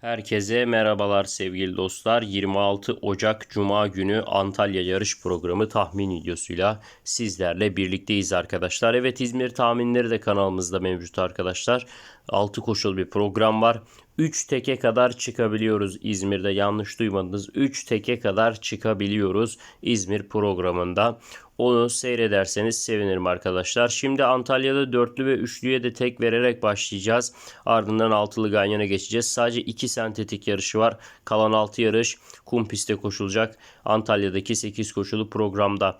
Herkese merhabalar sevgili dostlar. 26 Ocak Cuma günü Antalya yarış programı tahmin videosuyla sizlerle birlikteyiz arkadaşlar. Evet İzmir tahminleri de kanalımızda mevcut arkadaşlar. 6 koşul bir program var. 3 teke kadar çıkabiliyoruz İzmir'de yanlış duymadınız. 3 teke kadar çıkabiliyoruz İzmir programında. Onu seyrederseniz sevinirim arkadaşlar. Şimdi Antalya'da dörtlü ve üçlüye de tek vererek başlayacağız. Ardından altılı ganyana geçeceğiz. Sadece 2 sentetik yarışı var. Kalan 6 yarış kum pistte koşulacak. Antalya'daki 8 koşulu programda.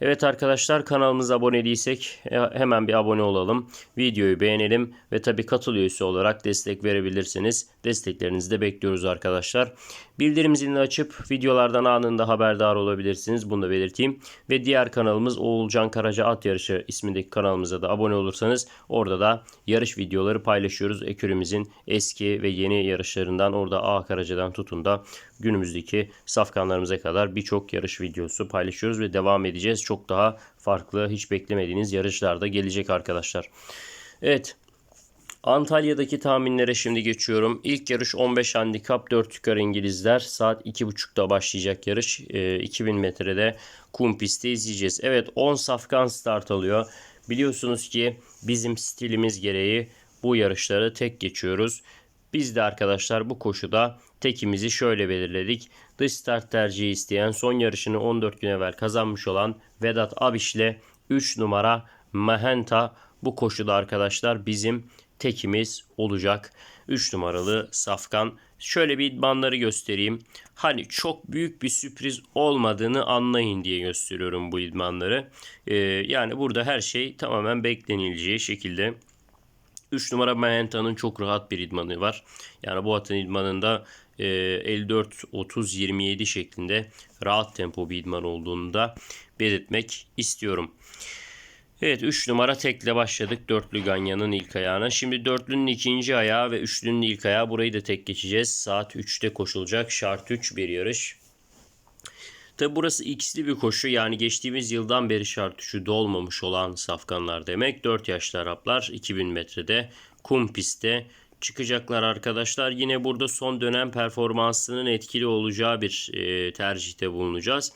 Evet arkadaşlar kanalımıza abone değilsek e, hemen bir abone olalım. Videoyu beğenelim ve tabi katıl üyesi olarak destek verebilirsiniz. Desteklerinizi de bekliyoruz arkadaşlar. Bildirim zilini açıp videolardan anında haberdar olabilirsiniz. Bunu da belirteyim. Ve diğer kanalımız Oğulcan Karaca At Yarışı ismindeki kanalımıza da abone olursanız orada da yarış videoları paylaşıyoruz. Ekürümüzün eski ve yeni yarışlarından orada A Karaca'dan tutun da günümüzdeki safkanlarımıza kadar birçok yarış videosu paylaşıyoruz ve devam edeceğiz. Çok daha farklı hiç beklemediğiniz yarışlar da gelecek arkadaşlar. Evet Antalya'daki tahminlere şimdi geçiyorum. İlk yarış 15 handikap 4 yukarı İngilizler. Saat 2.30'da başlayacak yarış. E, 2000 metrede kum pistte izleyeceğiz. Evet 10 safkan start alıyor. Biliyorsunuz ki bizim stilimiz gereği bu yarışları tek geçiyoruz. Biz de arkadaşlar bu koşuda tekimizi şöyle belirledik. Dış start tercihi isteyen son yarışını 14 gün evvel kazanmış olan Vedat Abiş ile 3 numara Mahenta bu koşuda arkadaşlar bizim tekimiz olacak. 3 numaralı Safkan. Şöyle bir idmanları göstereyim. Hani çok büyük bir sürpriz olmadığını anlayın diye gösteriyorum bu idmanları. Ee, yani burada her şey tamamen beklenileceği şekilde 3 numara Mahenta'nın çok rahat bir idmanı var. Yani bu atın idmanında 54-30-27 şeklinde rahat tempo bir idman olduğunu da belirtmek istiyorum. Evet 3 numara tekle başladık dörtlü ganyanın ilk ayağına. Şimdi dörtlünün ikinci ayağı ve üçlünün ilk ayağı burayı da tek geçeceğiz. Saat 3'te koşulacak şart 3 bir yarış. Tabi burası x'li bir koşu yani geçtiğimiz yıldan beri şart 3'ü dolmamış olan safkanlar demek. 4 yaşlı Araplar 2000 metrede kum pistte çıkacaklar arkadaşlar. Yine burada son dönem performansının etkili olacağı bir e, tercihte bulunacağız.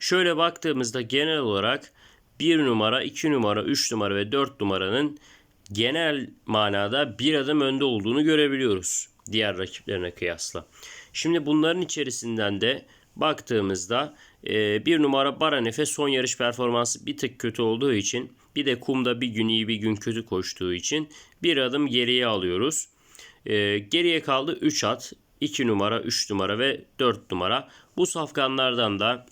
Şöyle baktığımızda genel olarak 1 numara, 2 numara, 3 numara ve 4 numaranın genel manada bir adım önde olduğunu görebiliyoruz diğer rakiplerine kıyasla. Şimdi bunların içerisinden de baktığımızda e, bir numara Baranefe son yarış performansı bir tık kötü olduğu için bir de kumda bir gün iyi bir gün kötü koştuğu için bir adım geriye alıyoruz. E, geriye kaldı 3 at. 2 numara, 3 numara ve 4 numara. Bu safkanlardan da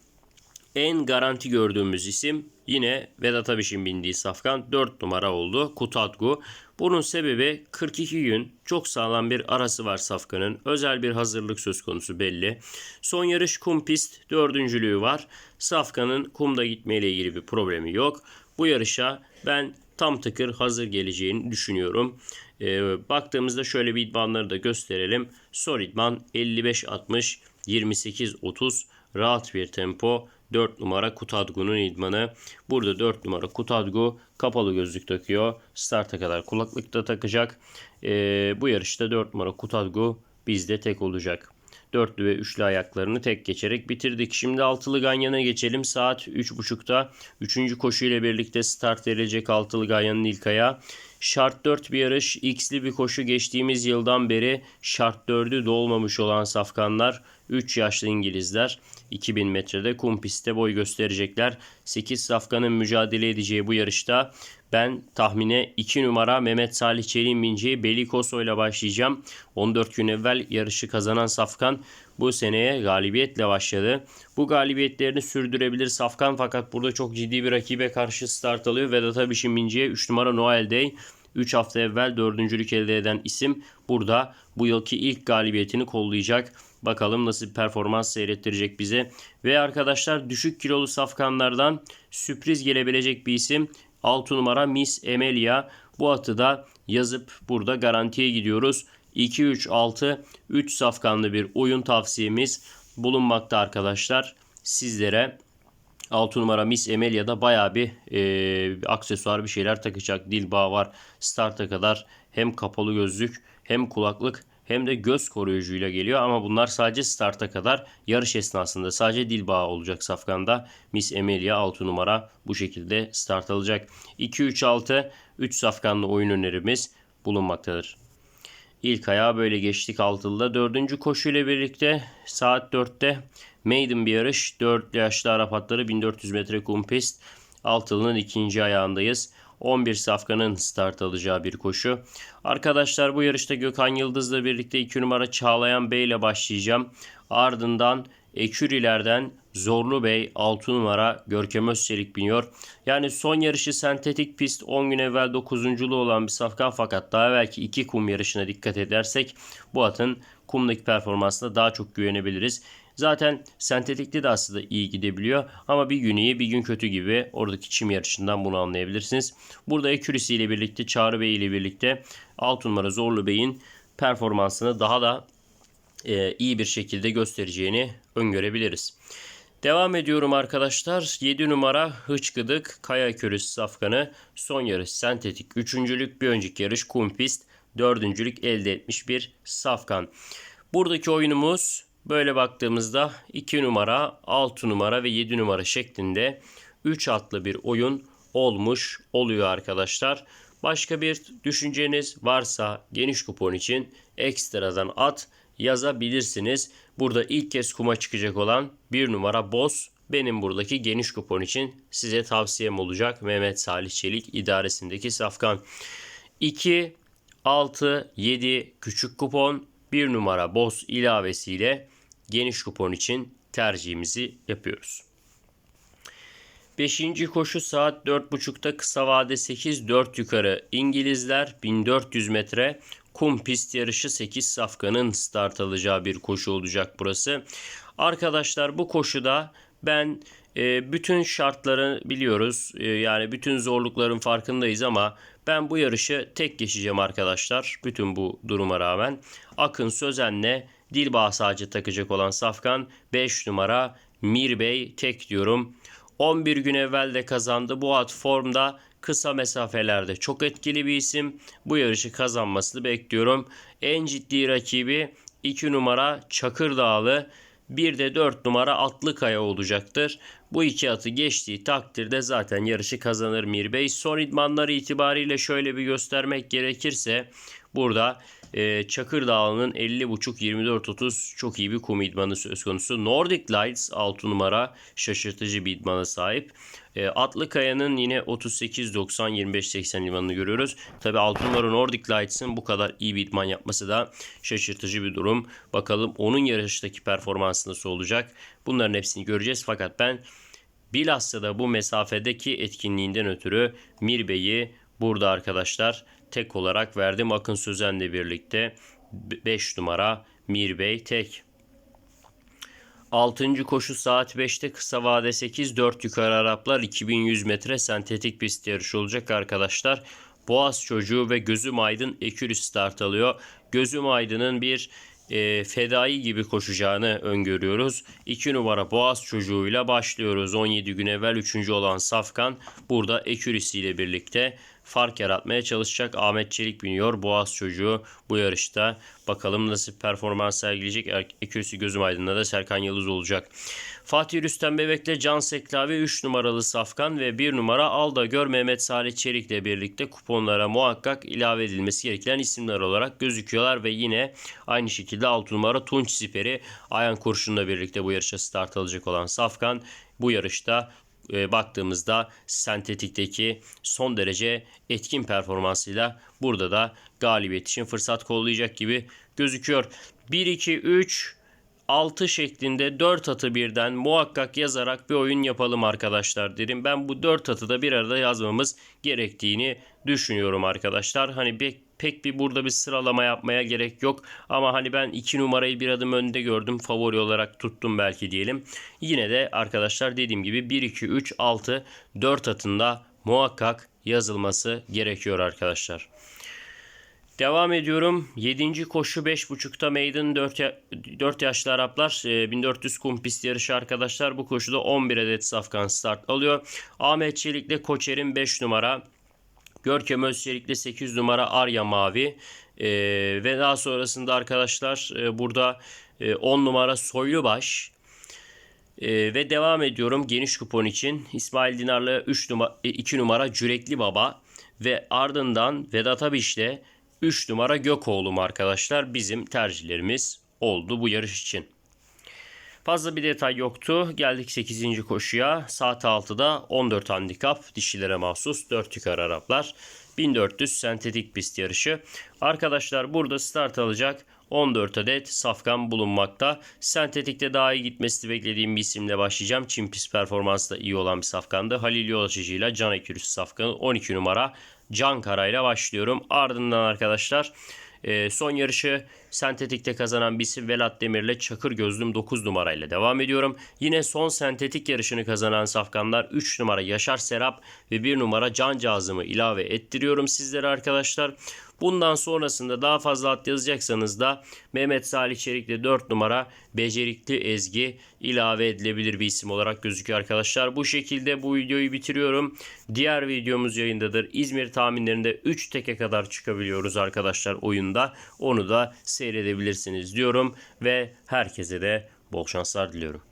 en garanti gördüğümüz isim yine Vedat Abiş'in bindiği safkan 4 numara oldu. Kutatgu. Bunun sebebi 42 gün çok sağlam bir arası var safkanın. Özel bir hazırlık söz konusu belli. Son yarış kum pist dördüncülüğü var. Safkanın kumda gitmeyle ilgili bir problemi yok. Bu yarışa ben tam tıkır hazır geleceğini düşünüyorum. Ee, baktığımızda şöyle bir idmanları da gösterelim. Son idman 55-60, 28-30 rahat bir tempo. 4 numara Kutadgu'nun idmanı. Burada 4 numara Kutadgu kapalı gözlük takıyor. Starta kadar kulaklık da takacak. Ee, bu yarışta 4 numara Kutadgu bizde tek olacak. Dörtlü ve üçlü ayaklarını tek geçerek bitirdik. Şimdi altılı ganyana geçelim. Saat 3.30'da 3. koşu ile birlikte start verilecek altılı ganyanın ilk ayağı. Şart 4 bir yarış, x'li bir koşu geçtiğimiz yıldan beri şart 4'ü dolmamış olan safkanlar 3 yaşlı İngilizler 2000 metrede kum pistte boy gösterecekler. 8 safkanın mücadele edeceği bu yarışta ben tahmine 2 numara Mehmet Salih Çelik'in bineceği Belikoso ile başlayacağım. 14 gün evvel yarışı kazanan Safkan bu seneye galibiyetle başladı. Bu galibiyetlerini sürdürebilir Safkan fakat burada çok ciddi bir rakibe karşı start alıyor. Vedat Abiş'in bineceği 3 numara Noel Day. 3 hafta evvel dördüncülük elde eden isim burada bu yılki ilk galibiyetini kollayacak. Bakalım nasıl bir performans seyrettirecek bize. Ve arkadaşlar düşük kilolu safkanlardan sürpriz gelebilecek bir isim. 6 numara Miss Emilia. Bu atı da yazıp burada garantiye gidiyoruz. 2-3-6 3 safkanlı bir oyun tavsiyemiz bulunmakta arkadaşlar. Sizlere 6 numara Miss Emelia'da baya bir e, aksesuar bir şeyler takacak. Dil bağı var. Start'a kadar hem kapalı gözlük hem kulaklık hem de göz koruyucuyla geliyor ama bunlar sadece starta kadar yarış esnasında sadece dil bağı olacak safkanda. Miss Emilia 6 numara bu şekilde start alacak. 2-3-6 3 safkanlı oyun önerimiz bulunmaktadır. İlk ayağa böyle geçtik altılıda. Dördüncü koşuyla birlikte saat 4'te maiden bir yarış. 4 yaşlı Arap atları 1400 metre kum pist. Altılının ikinci ayağındayız. 11 safkanın start alacağı bir koşu. Arkadaşlar bu yarışta Gökhan Yıldız'la birlikte 2 numara Çağlayan Bey ile başlayacağım. Ardından Ekürilerden Zorlu Bey 6 numara Görkem Özçelik biniyor. Yani son yarışı sentetik pist 10 gün evvel 9.luğu olan bir safkan fakat daha belki 2 kum yarışına dikkat edersek bu atın kumdaki performansına daha çok güvenebiliriz. Zaten sentetikte de aslında iyi gidebiliyor ama bir gün iyi bir gün kötü gibi oradaki çim yarışından bunu anlayabilirsiniz. Burada Ekürisi ile birlikte Çağrı Bey ile birlikte 6 numara Zorlu Bey'in performansını daha da e, iyi bir şekilde göstereceğini öngörebiliriz. Devam ediyorum arkadaşlar. 7 numara Hıçkıdık Kaya Körüsü Safkanı son yarış sentetik. Üçüncülük bir önceki yarış kum pist. Dördüncülük elde etmiş bir Safkan. Buradaki oyunumuz böyle baktığımızda 2 numara, 6 numara ve 7 numara şeklinde 3 atlı bir oyun olmuş oluyor arkadaşlar. Başka bir düşünceniz varsa geniş kupon için ekstradan at yazabilirsiniz. Burada ilk kez kuma çıkacak olan bir numara Boz benim buradaki geniş kupon için size tavsiyem olacak. Mehmet Salih Çelik idaresindeki safkan. 2, 6, 7 küçük kupon, bir numara Boz ilavesiyle geniş kupon için tercihimizi yapıyoruz. Beşinci koşu saat 4.30'da kısa vade 8 4 yukarı İngilizler 1400 metre kum pist yarışı 8 safkanın start alacağı bir koşu olacak burası. Arkadaşlar bu koşuda ben e, bütün şartları biliyoruz. E, yani bütün zorlukların farkındayız ama ben bu yarışı tek geçeceğim arkadaşlar. Bütün bu duruma rağmen. Akın Sözen'le Dilbağ sadece takacak olan Safkan 5 numara Mir Bey tek diyorum. 11 gün evvel de kazandı. Bu at formda kısa mesafelerde çok etkili bir isim. Bu yarışı kazanmasını bekliyorum. En ciddi rakibi 2 numara Çakırdağlı. Bir de 4 numara Atlıkaya olacaktır. Bu iki atı geçtiği takdirde zaten yarışı kazanır Mir Bey. Son idmanları itibariyle şöyle bir göstermek gerekirse burada e, Çakır Dağı'nın 50.5-24.30 çok iyi bir kum idmanı söz konusu. Nordic Lights 6 numara şaşırtıcı bir idmana sahip. E, Atlıkaya'nın yine 38-90-25-80 idmanını görüyoruz. Tabi 6 numara Nordic Lights'ın bu kadar iyi bir idman yapması da şaşırtıcı bir durum. Bakalım onun yarıştaki performansı nasıl olacak? Bunların hepsini göreceğiz. Fakat ben bilhassa da bu mesafedeki etkinliğinden ötürü Mir Bey'i burada arkadaşlar tek olarak verdim. Akın Sözen'le birlikte 5 numara Mir Bey tek. 6. koşu saat 5'te kısa vade 8 4 yukarı Araplar 2100 metre sentetik pist yarışı olacak arkadaşlar. Boğaz çocuğu ve Gözüm Aydın ekürü start alıyor. Gözüm Aydın'ın bir e, fedai gibi koşacağını öngörüyoruz. 2 numara Boğaz çocuğuyla başlıyoruz. 17 gün evvel 3. olan Safkan burada ekürisiyle birlikte fark yaratmaya çalışacak. Ahmet Çelik biniyor. Boğaz çocuğu bu yarışta. Bakalım nasıl performans sergileyecek. Ekürisi gözüm aydınlığı da Serkan Yıldız olacak. Fatih Rüstem Bebek'le Can Seklavi 3 numaralı Safkan ve 1 numara Alda Gör Mehmet Salih Çelik ile birlikte kuponlara muhakkak ilave edilmesi gereken isimler olarak gözüküyorlar ve yine aynı şekilde 6 numara Tunç Siperi Ayan Kurşun'la birlikte bu yarışa start alacak olan Safkan bu yarışta e, baktığımızda sentetikteki son derece etkin performansıyla burada da galibiyet için fırsat kollayacak gibi gözüküyor. 1 2 3 6 şeklinde 4 atı birden muhakkak yazarak bir oyun yapalım arkadaşlar derim. Ben bu 4 atı da bir arada yazmamız gerektiğini düşünüyorum arkadaşlar. Hani bir pek bir burada bir sıralama yapmaya gerek yok. Ama hani ben 2 numarayı bir adım önde gördüm. Favori olarak tuttum belki diyelim. Yine de arkadaşlar dediğim gibi 1, 2, 3, 6, 4 atında muhakkak yazılması gerekiyor arkadaşlar. Devam ediyorum. 7. koşu 5.5'ta Maiden 4, ya 4 yaşlı Araplar 1400 kum pist yarışı arkadaşlar. Bu koşuda 11 adet safkan start alıyor. Ahmet Çelik'le Koçer'in 5 numara Görkem Özçelik'le 8 numara Arya Mavi. Ee, ve daha sonrasında arkadaşlar e, burada e, 10 numara Soylubaş ee, ve devam ediyorum geniş kupon için. İsmail Dinar'la 3 numara 2 numara Cürekli Baba ve ardından Vedat Abiş'le 3 numara Gökoğlu'm arkadaşlar bizim tercihlerimiz oldu bu yarış için. Fazla bir detay yoktu. Geldik 8. koşuya. Saat 6'da 14 handikap dişilere mahsus 4 yukarı Araplar. 1400 sentetik pist yarışı. Arkadaşlar burada start alacak 14 adet safkan bulunmakta. Sentetikte daha iyi gitmesini beklediğim bir isimle başlayacağım. Çin pist performansı da iyi olan bir safkandı. Halil Yolaçıcı ile Can Ekürüs safkanı 12 numara Can Kara ile başlıyorum. Ardından arkadaşlar e, son yarışı sentetikte kazanan bir isim Velat Demir'le Çakır Gözlüm 9 numarayla devam ediyorum. Yine son sentetik yarışını kazanan safkanlar 3 numara Yaşar Serap ve 1 numara Can Cazım'ı ilave ettiriyorum sizlere arkadaşlar. Bundan sonrasında daha fazla at yazacaksanız da Mehmet Salih Çelik'le 4 numara Becerikli Ezgi ilave edilebilir bir isim olarak gözüküyor arkadaşlar. Bu şekilde bu videoyu bitiriyorum. Diğer videomuz yayındadır. İzmir tahminlerinde 3 teke kadar çıkabiliyoruz arkadaşlar oyunda. Onu da seyredebilirsiniz diyorum ve herkese de bol şanslar diliyorum.